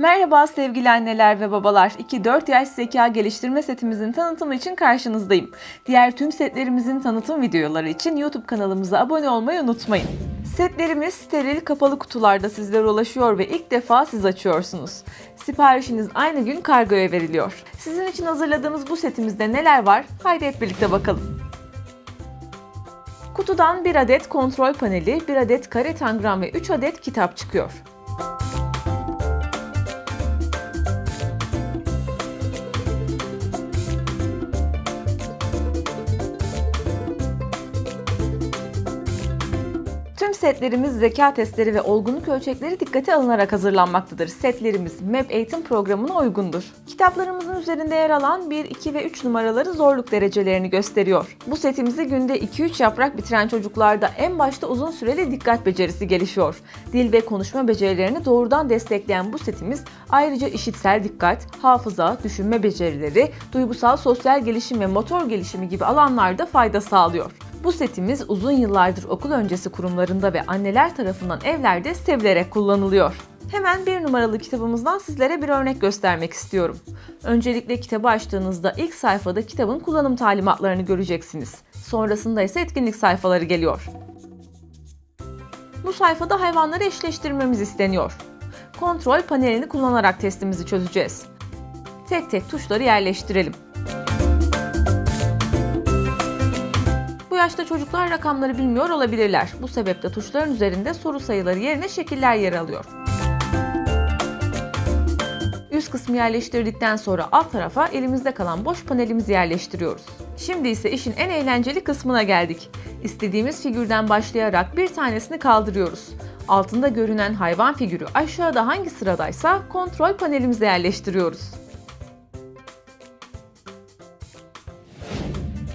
Merhaba sevgili anneler ve babalar. 2-4 yaş zeka geliştirme setimizin tanıtımı için karşınızdayım. Diğer tüm setlerimizin tanıtım videoları için YouTube kanalımıza abone olmayı unutmayın. Setlerimiz steril kapalı kutularda sizlere ulaşıyor ve ilk defa siz açıyorsunuz. Siparişiniz aynı gün kargoya veriliyor. Sizin için hazırladığımız bu setimizde neler var? Haydi hep birlikte bakalım. Kutudan 1 adet kontrol paneli, 1 adet kare tangram ve 3 adet kitap çıkıyor. Setlerimiz zeka testleri ve olgunluk ölçekleri dikkate alınarak hazırlanmaktadır. Setlerimiz MEP eğitim programına uygundur. Kitaplarımızın üzerinde yer alan 1, 2 ve 3 numaraları zorluk derecelerini gösteriyor. Bu setimizi günde 2-3 yaprak bitiren çocuklarda en başta uzun süreli dikkat becerisi gelişiyor. Dil ve konuşma becerilerini doğrudan destekleyen bu setimiz ayrıca işitsel dikkat, hafıza, düşünme becerileri, duygusal sosyal gelişim ve motor gelişimi gibi alanlarda fayda sağlıyor. Bu setimiz uzun yıllardır okul öncesi kurumlarında ve anneler tarafından evlerde sevilerek kullanılıyor. Hemen bir numaralı kitabımızdan sizlere bir örnek göstermek istiyorum. Öncelikle kitabı açtığınızda ilk sayfada kitabın kullanım talimatlarını göreceksiniz. Sonrasında ise etkinlik sayfaları geliyor. Bu sayfada hayvanları eşleştirmemiz isteniyor. Kontrol panelini kullanarak testimizi çözeceğiz. Tek tek tuşları yerleştirelim. Yaşta çocuklar rakamları bilmiyor olabilirler. Bu sebeple tuşların üzerinde soru sayıları yerine şekiller yer alıyor. Üst kısmı yerleştirdikten sonra alt tarafa elimizde kalan boş panelimizi yerleştiriyoruz. Şimdi ise işin en eğlenceli kısmına geldik. İstediğimiz figürden başlayarak bir tanesini kaldırıyoruz. Altında görünen hayvan figürü aşağıda hangi sıradaysa kontrol panelimize yerleştiriyoruz.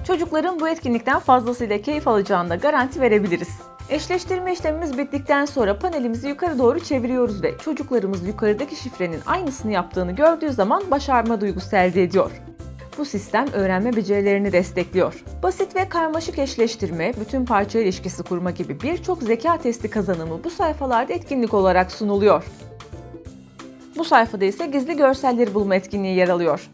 Çocukların bu etkinlikten fazlasıyla keyif alacağına garanti verebiliriz. Eşleştirme işlemimiz bittikten sonra panelimizi yukarı doğru çeviriyoruz ve çocuklarımız yukarıdaki şifrenin aynısını yaptığını gördüğü zaman başarma duygusu elde ediyor. Bu sistem öğrenme becerilerini destekliyor. Basit ve karmaşık eşleştirme, bütün parça ilişkisi kurma gibi birçok zeka testi kazanımı bu sayfalarda etkinlik olarak sunuluyor. Bu sayfada ise gizli görselleri bulma etkinliği yer alıyor.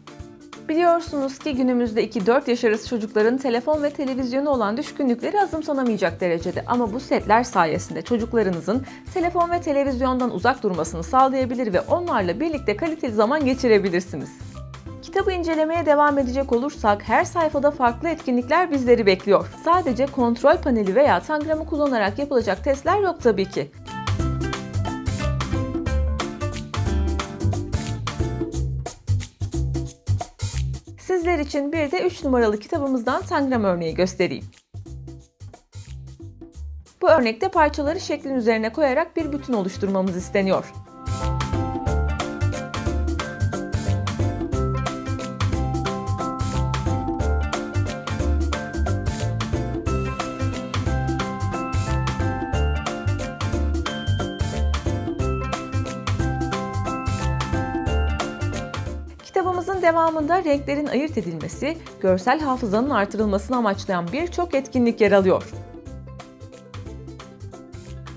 Biliyorsunuz ki günümüzde 2-4 yaş arası çocukların telefon ve televizyonu olan düşkünlükleri azımsanamayacak derecede ama bu setler sayesinde çocuklarınızın telefon ve televizyondan uzak durmasını sağlayabilir ve onlarla birlikte kaliteli zaman geçirebilirsiniz. Kitabı incelemeye devam edecek olursak her sayfada farklı etkinlikler bizleri bekliyor. Sadece kontrol paneli veya tangramı kullanarak yapılacak testler yok tabii ki. İçin bir de 3 numaralı kitabımızdan tangram örneği göstereyim. Bu örnekte parçaları şeklin üzerine koyarak bir bütün oluşturmamız isteniyor. Devamında renklerin ayırt edilmesi, görsel hafızanın artırılmasını amaçlayan birçok etkinlik yer alıyor.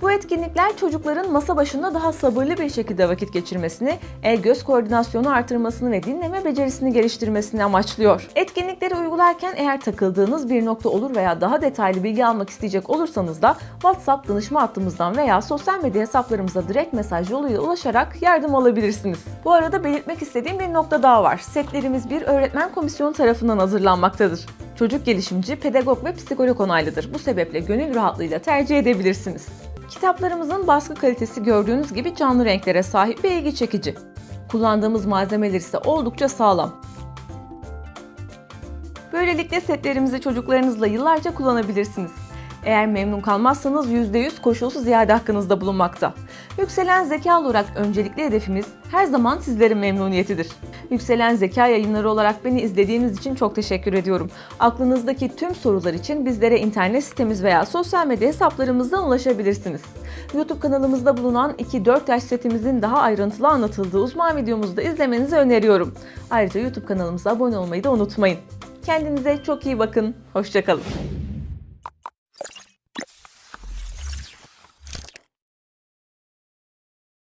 Bu etkinlikler çocukların masa başında daha sabırlı bir şekilde vakit geçirmesini, el-göz koordinasyonu artırmasını ve dinleme becerisini geliştirmesini amaçlıyor. Etkinlikleri uygularken eğer takıldığınız bir nokta olur veya daha detaylı bilgi almak isteyecek olursanız da WhatsApp danışma hattımızdan veya sosyal medya hesaplarımıza direkt mesaj yoluyla ulaşarak yardım alabilirsiniz. Bu arada belirtmek istediğim bir nokta daha var. Setlerimiz bir öğretmen komisyonu tarafından hazırlanmaktadır. Çocuk gelişimci, pedagog ve psikolog onaylıdır. Bu sebeple gönül rahatlığıyla tercih edebilirsiniz. Kitaplarımızın baskı kalitesi gördüğünüz gibi canlı renklere sahip ve ilgi çekici. Kullandığımız malzemeler ise oldukça sağlam. Böylelikle setlerimizi çocuklarınızla yıllarca kullanabilirsiniz. Eğer memnun kalmazsanız %100 koşulsuz iade hakkınızda bulunmakta. Yükselen zeka olarak öncelikli hedefimiz her zaman sizlerin memnuniyetidir. Yükselen Zeka yayınları olarak beni izlediğiniz için çok teşekkür ediyorum. Aklınızdaki tüm sorular için bizlere internet sitemiz veya sosyal medya hesaplarımızdan ulaşabilirsiniz. YouTube kanalımızda bulunan 2-4 yaş setimizin daha ayrıntılı anlatıldığı uzman videomuzu da izlemenizi öneriyorum. Ayrıca YouTube kanalımıza abone olmayı da unutmayın. Kendinize çok iyi bakın. Hoşçakalın.